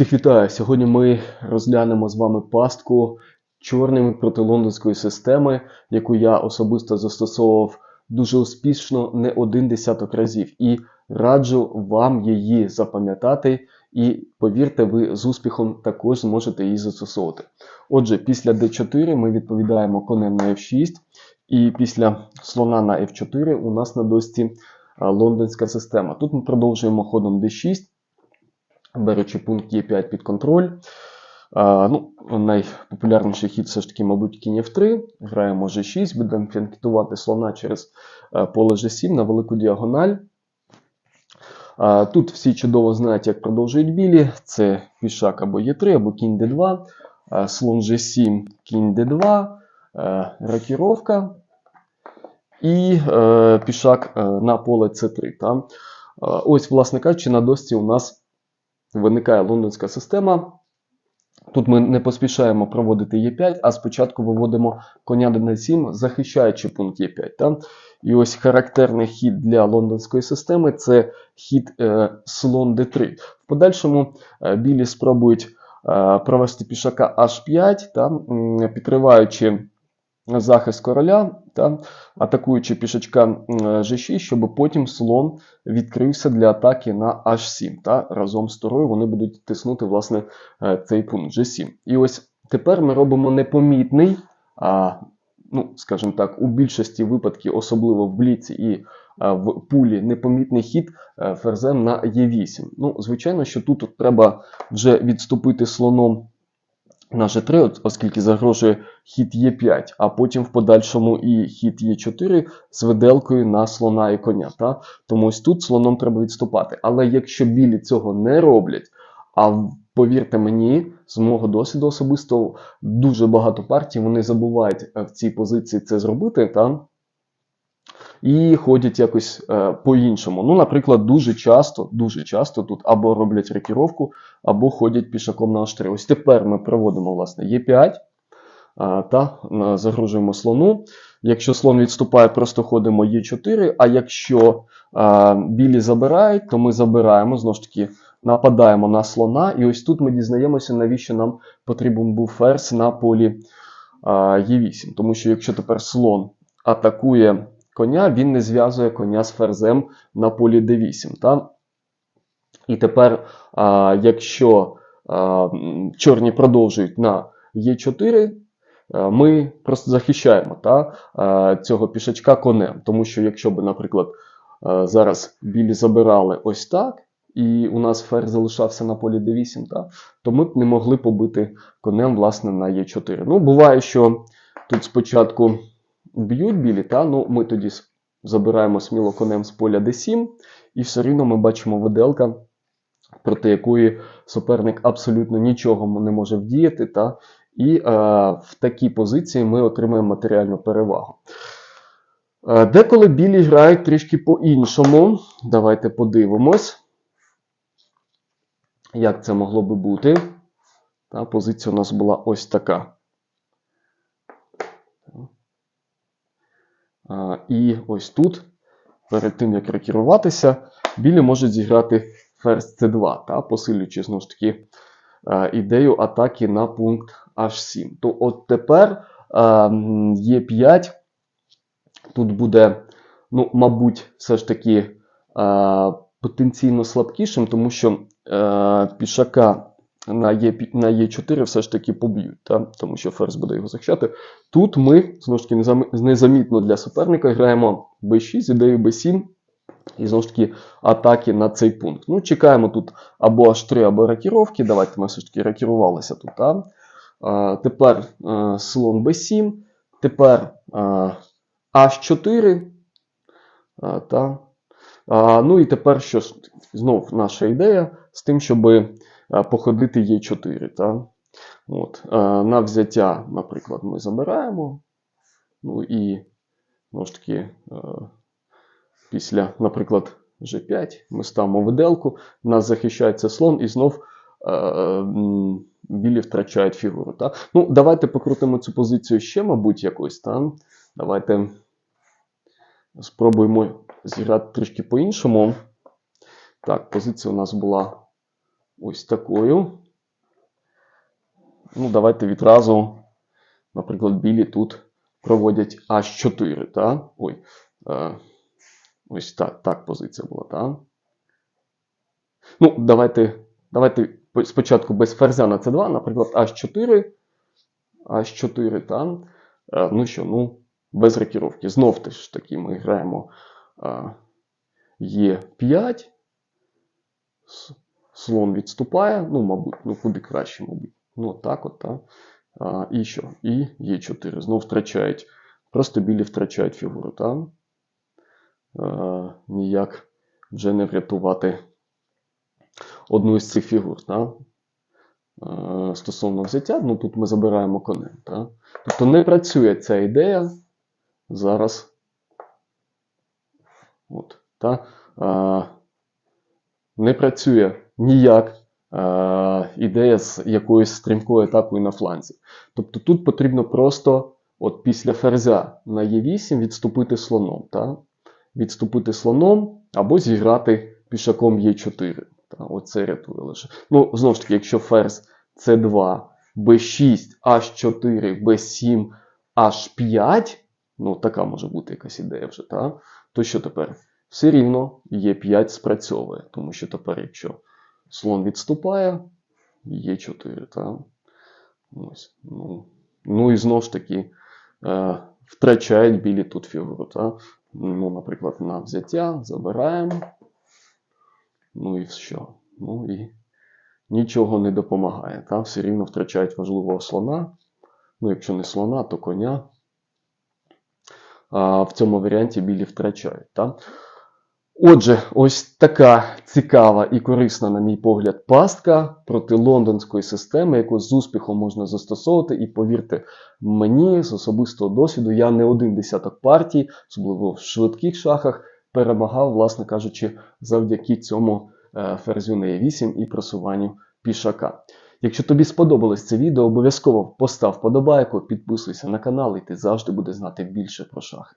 Всіх вітаю! Сьогодні ми розглянемо з вами пастку чорними проти лондонської системи, яку я особисто застосовував дуже успішно не один десяток разів. І раджу вам її запам'ятати. І повірте, ви з успіхом також зможете її застосовувати. Отже, після d4 ми відповідаємо конем на f6, і після слона на f4 у нас на досці лондонська система. Тут ми продовжуємо ходом d6 беручи пункт Е5 під контроль. А, ну, Найпопулярніший хід все ж таки, мабуть, кінь F3. Граємо G6, будемо фінкетувати слона через е, поле G7 на велику діагональ. А, Тут всі чудово знають, як продовжують білі. Це пішак або Е3, або кінь D2, а, слон G7, кінь D2, е, рокіровка і е, пішак е, на поле C3. Та? Е, Ось, власне кажучи, на досці у нас виникає лондонська система. Тут ми не поспішаємо проводити Е5, а спочатку виводимо коня на 7, захищаючи пункт Е5. Та? І ось характерний хід для лондонської системи це хід е, слон d3. В подальшому е, білі спробують е, провести пішака H5, та, м, підриваючи захист короля, та, атакуючи пішачка м, G6, щоб потім слон відкрився для атаки на H7. Та, разом з турою вони будуть тиснути власне, е, цей пункт G7. І ось тепер ми робимо непомітний, а, ну, скажімо так, у більшості випадків, особливо в бліці і в пулі, непомітний хід е, ферзем на Е8. Ну, звичайно, що тут треба вже відступити слоном на G3, оскільки загрожує хід Е5, а потім в подальшому і хід Е4 з виделкою на слона і коня. Та? Тому ось тут слоном треба відступати. Але якщо білі цього не роблять, а повірте мені, з мого досвіду особисто дуже багато партій вони забувають е, в цій позиції це зробити. Та? І ходять якось е, по-іншому. Ну, наприклад, дуже часто, дуже часто тут або роблять рокіровку, або ходять пішаком на H3. Ось тепер ми проводимо власне Е5 а, та а, загрожуємо слону. Якщо слон відступає, просто ходимо Е4. А якщо а, білі забирають, то ми забираємо знову ж таки. Нападаємо на слона, і ось тут ми дізнаємося, навіщо нам потрібен був ферзь на полі Е8. Тому що якщо тепер слон атакує коня, він не зв'язує коня з ферзем на полі d8. Та? І тепер, а, якщо а, чорні продовжують на Е4, ми просто захищаємо та, цього пішачка конем. Тому що, якщо б, наприклад, зараз білі забирали ось так, і у нас ферзь залишався на полі d8, та, то ми б не могли побити конем власне, на Е4. Ну, буває, що тут спочатку б'ють білі, та, ну, ми тоді забираємо сміло конем з поля d7, і все рівно ми бачимо виделка, проти якої суперник абсолютно нічого не може вдіяти. Та, і е, в такій позиції ми отримаємо матеріальну перевагу. Е, деколи білі грають трішки по-іншому. Давайте подивимось, як це могло би бути. Та, позиція у нас була ось така. І ось тут, перед тим як рекеруватися, білі можуть зіграти ферзь c2, та, посилюючи знову ж таки ідею атаки на пункт h7. То от тепер е, м, Е5 тут буде, ну, мабуть, все ж таки е, потенційно слабкішим, тому що е, пішака на Е, на Е4 все ж таки поб'ють, та? тому що ферзь буде його захищати. Тут ми, знову ж таки, незамітно для суперника граємо b6 з ідеєю b7. І знову ж таки атаки на цей пункт. Ну, чекаємо тут або H3, або рокіровки. Давайте ми все ж таки рокірувалися тут. А? А, тепер а, слон b7. Тепер а, H4. А, та. А, ну і тепер що знов наша ідея з тим, щоб походити Е4. Та? От. На взяття, наприклад, ми забираємо. Ну і знову ж таки. Після, наприклад, G5 ми ставимо виделку, нас захищається слон і знов білі втрачають фігуру. Та? Ну, давайте покрутимо цю позицію ще, мабуть, якось. Та? Давайте спробуємо зіграти трішки по-іншому. Так, позиція у нас була ось такою. Ну, давайте відразу, наприклад, білі тут проводять H4, та? Ой, е, ось так, так позиція була, та? Ну, давайте, давайте спочатку без ферзя на c2, наприклад, H4, H4, та? Е, ну що, ну, без рокіровки. Знов теж таки ми граємо е, Е5, с- слон відступає, ну, мабуть, ну куди краще, мабуть. Ну, так от, так. А, і що? І Е4. Знову втрачають. Просто білі втрачають фігуру, так? А, ніяк вже не врятувати одну із цих фігур, так? А, стосовно взяття, ну тут ми забираємо конем, так? Тобто не працює ця ідея зараз. От, та? А, не працює ніяк е, ідея з якоюсь стрімкою атакою на фланзі. Тобто тут потрібно просто от після ферзя на Е8 відступити слоном. Та? Відступити слоном або зіграти пішаком Е4. Та? Оце рятує лише. Ну, знову ж таки, якщо ферзь С2, Б6, H4, Б7, H5, ну така може бути якась ідея вже, та? то що тепер? Все рівно Е5 спрацьовує, тому що тепер, якщо слон відступає, Е4, та? Ось, ну, ну і знову ж таки е, втрачають білі тут фігуру. Та? Ну, наприклад, на взяття забираємо. Ну і що? Ну і нічого не допомагає. Та? Все рівно втрачають важливого слона. Ну, якщо не слона, то коня. А в цьому варіанті білі втрачають. Та? Отже, ось така цікава і корисна, на мій погляд, пастка проти лондонської системи, яку з успіхом можна застосовувати. І повірте мені, з особистого досвіду, я не один десяток партій, особливо в швидких шахах, перемагав, власне кажучи, завдяки цьому е, ферзю на Е8 і просуванню пішака. Якщо тобі сподобалось це відео, обов'язково постав подобайку, підписуйся на канал, і ти завжди будеш знати більше про шахи.